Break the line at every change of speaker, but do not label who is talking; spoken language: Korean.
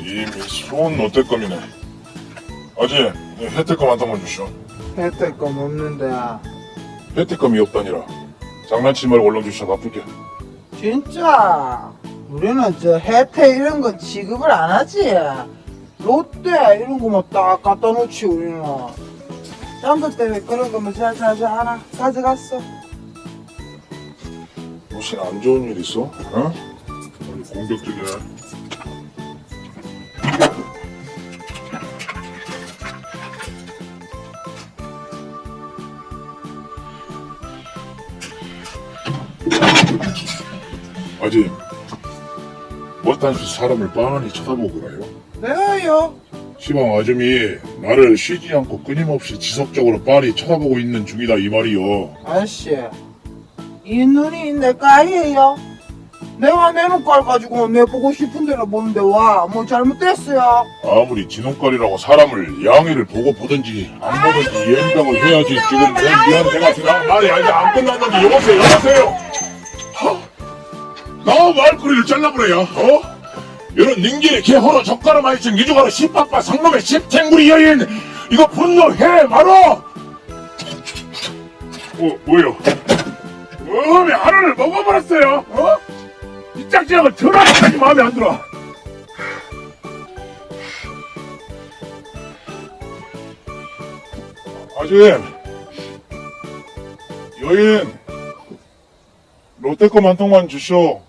이미손 어때껌이네. 아지 네, 혜택껌 한 통만 주시오.
혜택껌 없는데
혜택껌이 없다니라. 장난치지 말고 얼른 주시오. 나쁠게.
진짜? 우리는 저 혜택 이런 거 지급을 안 하지. 롯데 이런 거만 딱 갖다 놓지 우리는. 딴 것 때문에 그런 거면 살살살 뭐 하나 가져갔어.
무슨 안 좋은 일 있어? 어? 아니, 공격적이네. 아직 못한수 사람을 빤히 쳐다보고 그래요.
내가요
시방 아줌이 나를 쉬지 않고 끊임없이 지속적으로 빤히 쳐다보고 있는 중이다 이 말이요.
아저씨 이 눈이 내 까이에요. 내가 내 눈깔 가지고 내 보고 싶은 대로 보는데 와 뭐 잘못됐어요?
아무리 지눈깔이라고 사람을 양해를 보고 보든지 안 보든지 이해한다고 해야지 지금 내 미안 내가 생각 말이 아직 안 끝났는데 여보세요 여보세요. 나 말꼬리를 잘라버려야 어? 이런 닝기의 개호로 젓가락 많이 친 유주가로 십박바 상놈의 십탱구리 여인 이거 분노해 말어! 어 뭐요? 하루를 먹어버렸어요? 어? 이 짝지랑을 전화까지 마음에 안 들어. 아줌 여인 롯데껌 한 통만 주시오